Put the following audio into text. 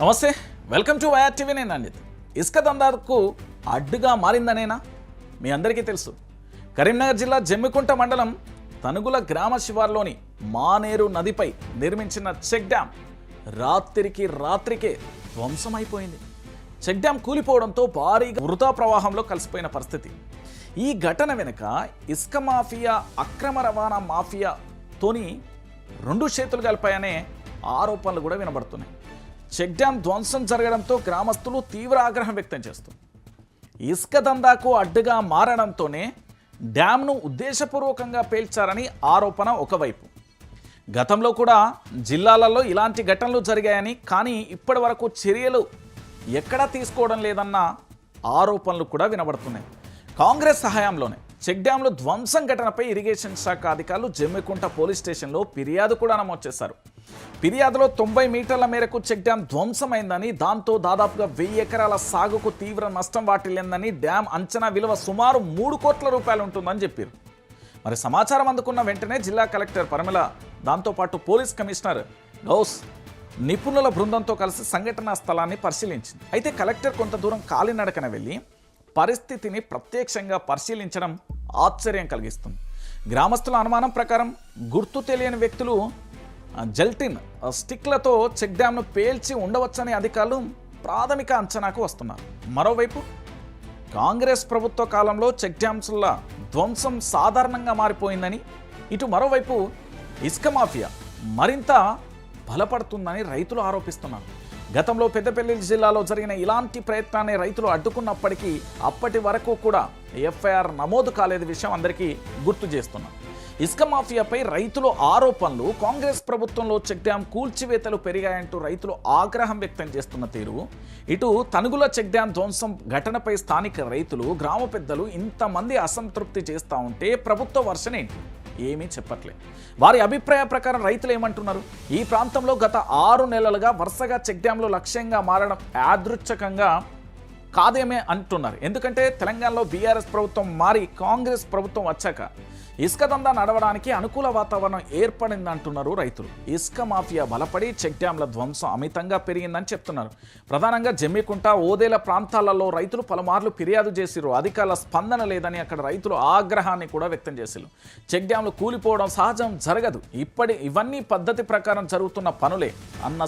నమస్తే welcome to YR TV నేను అంజిత్ ఇసుక దందాకు అడ్డుగా మారిందనేనా? మీ అందరికీ తెలుసు. కరీంనగర్ జిల్లా జమ్మికుంట మండలం తనుగుల గ్రామ శివార్లోని మానేరు నదిపై నిర్మించిన చెక్ డ్యాం రాత్రికి రాత్రికే ధ్వంసమైపోయింది. చెక్ డ్యామ్ కూలిపోవడంతో భారీగా వృధా ప్రవాహంలో కలిసిపోయిన పరిస్థితి. ఈ ఘటన వెనుక ఇసుక మాఫియా అక్రమ రవాణా మాఫియాతోని రెండు చేతులు కలిపాయనే ఆరోపణలు కూడా వినబడుతున్నాయి. చెక్ డ్యాం ధ్వంసం జరగడంతో గ్రామస్తులు తీవ్ర ఆగ్రహం వ్యక్తం చేస్తున్నారు. ఇసుక దందాకు అడ్డుగా మారడంతోనే డ్యాంను ఉద్దేశపూర్వకంగా పేల్చారని ఆరోపణ ఒకవైపు. గతంలో కూడా జిల్లాలలో ఇలాంటి ఘటనలు జరిగాయని కానీ ఇప్పటి వరకు చర్యలు ఎక్కడా తీసుకోవడం లేదన్న ఆరోపణలు కూడా వినబడుతున్నాయి. కాంగ్రెస్ సహాయంలోనే చెక్ డ్యాంలో ధ్వంసం ఘటనపై ఇరిగేషన్ శాఖ అధికారులు జమ్మికుంట పోలీస్ స్టేషన్లో ఫిర్యాదు కూడా నమోదు చేశారు. ఫిర్యాదులో తొంభై మీటర్ల మేరకు చెక్ డ్యాం ధ్వంసమైందని దాంతో దాదాపుగా వెయ్యి ఎకరాల సాగుకు తీవ్ర నష్టం వాటిల్లిందని డ్యాం అంచనా విలువ సుమారు మూడు కోట్ల రూపాయలు ఉంటుందని చెప్పారు. మరి సమాచారం అందుకున్న వెంటనే జిల్లా కలెక్టర్ పరమల దాంతోపాటు పోలీస్ కమిషనర్ గౌస్ నిపుణుల బృందంతో కలిసి సంఘటనా స్థలాన్ని పరిశీలించింది. అయితే కలెక్టర్ కొంత దూరం కాలినడకన వెళ్ళి పరిస్థితిని ప్రత్యక్షంగా పరిశీలించడం ఆశ్చర్యం కలిగిస్తుంది. గ్రామస్తుల అనుమానం ప్రకారం గుర్తు తెలియని వ్యక్తులు జల్టిన్ స్టిక్లతో చెక్ డ్యామ్ను పేల్చి ఉండవచ్చని అధికారులు ప్రాథమిక అంచనాకు వస్తున్నారు. మరోవైపు కాంగ్రెస్ ప్రభుత్వ కాలంలో చెక్ డ్యామ్స్ల ధ్వంసం సాధారణంగా మారిపోయిందని ఇటు మరోవైపు ఇసుక మాఫియా మరింత బలపడుతుందని రైతులు ఆరోపిస్తున్నారు. గతంలో పెద్దపల్లి జిల్లాలో జరిగిన ఇలాంటి ప్రయత్నాన్ని రైతులు అడ్డుకున్నప్పటికీ అప్పటి వరకు కూడా ఎఫ్ఐఆర్ నమోదు కాలేదు విషయం అందరికీ గుర్తు చేస్తున్నాం. ఇసుక మాఫియాపై రైతుల ఆరోపణలు కాంగ్రెస్ ప్రభుత్వంలో చెక్ డ్యాం కూల్చివేతలు పెరిగాయంటూ రైతులు ఆగ్రహం వ్యక్తం చేస్తున్న తీరు. ఇటు తనుగుల చెక్ డ్యాం ధ్వంసం ఘటనపై స్థానిక రైతులు గ్రామ పెద్దలు ఇంతమంది అసంతృప్తి చేస్తూ ఉంటే ప్రభుత్వ వర్షనేంటి? ఏమీ చెప్పట్లేదు. వారి అభిప్రాయ ప్రకారం రైతులు ఏమంటున్నారు? ఈ ప్రాంతంలో గత ఆరు నెలలుగా వరుసగా చెక్ డ్యాంలు లక్ష్యంగా మారడం యాదృచ్ఛకంగా కాదేమే అంటున్నారు. ఎందుకంటే తెలంగాణలో బీఆర్ఎస్ ప్రభుత్వం మారి కాంగ్రెస్ ప్రభుత్వం వచ్చాక ఇసుక దందా నడవడానికి అనుకూల వాతావరణం ఏర్పడింది అంటున్నారు రైతులు. ఇసుక మాఫియా బలపడి చెక్ డ్యాంల ధ్వంసం అమితంగా పెరిగిందని చెప్తున్నారు. ప్రధానంగా జమ్మికుంట ఓదేల ప్రాంతాలలో రైతులు పలుమార్లు ఫిర్యాదు చేసిరు అధికారుల స్పందన లేదని అక్కడ రైతులు ఆగ్రహాన్ని కూడా వ్యక్తం చేసిరు చెక్ డ్యాంలు కూలిపోవడం సహజం జరగదు. ఇప్పటి ఇవన్నీ పద్ధతి ప్రకారం జరుగుతున్న పనులే అన్న